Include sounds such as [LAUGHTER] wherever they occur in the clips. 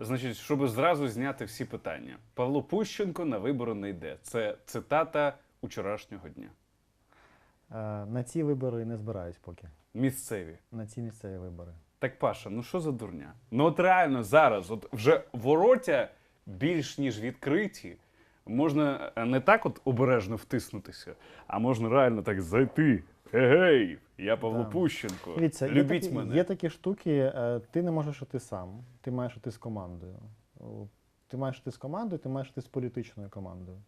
Значить, щоб зразу зняти всі питання. Павло Пущенко на вибори не йде. Це цитата учорашнього дня. Е, На ці вибори не збираюсь поки. Місцеві. На ці місцеві вибори. Так, Паша, ну що за дурня? Ну от реально зараз, от вже вороття більш ніж відкриті. Можна е, не так от обережно втиснутися, а можна реально так зайти. Егей, я Павло Да. Пущенко. Дивіться, є Любіть такі, мене. є такі штуки, е, ти не можеш іти сам, ти маєш іти з командою. Ти маєш іти з командою, ти маєш іти з політичною командою.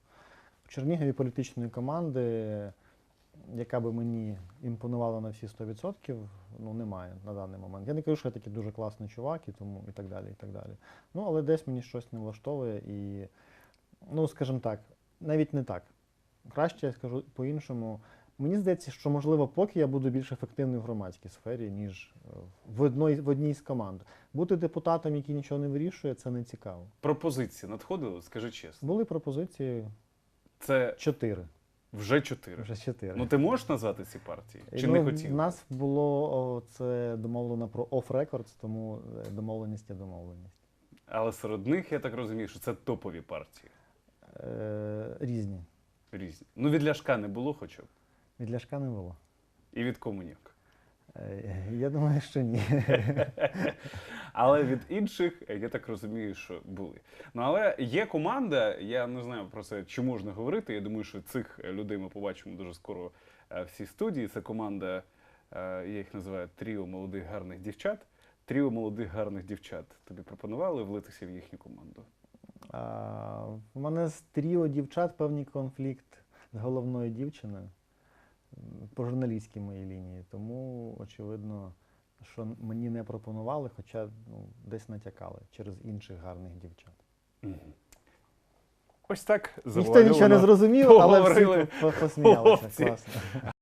В Чернігові політичної команди, яка би мені імпонувала на всі 100%, ну немає на даний момент. Я не кажу, що я такий дуже класний чувак і тому і так далі. і так далі. Ну, але десь мені щось не влаштовує і, ну, скажімо так, навіть не так. Краще я скажу по-іншому. Мені здається, що можливо, поки я буду більш ефективний в громадській сфері, ніж е, в одній, в одній з команд. Бути депутатом, який нічого не вирішує, це не цікаво. Пропозиції надходили, скажи чесно. Були пропозиції Це чотири. вже чотири. Вже чотири. Ну ти можеш назвати ці партії? Чи ну, не У нас було це домовлено про off-records, тому е, домовленість є домовленість. Але серед них я так розумію, що це топові партії. Е, різні. Різні. Ну від Ляшка не було хоча б. Від Ляшка не було. І від комунівок. Е, я думаю, що ні. [LAUGHS] Але від інших, е, я так розумію, що були. Ну але є команда, я не знаю про це, чи можна говорити. Я думаю, що цих е, людей ми побачимо дуже скоро е, в цій студії. Це команда, е, я їх називаю тріо молодих гарних дівчат. Тріо молодих гарних дівчат. Тобі пропонували влитися в їхню команду. А, в мене з тріо дівчат певний конфлікт з головною дівчиною по журналістській моїй лінії. Тому, очевидно, що мені не пропонували, хоча ну, десь натякали через інших гарних дівчат. Ось так Ніхто нічого не зрозумів, але всі посміялися. Класно.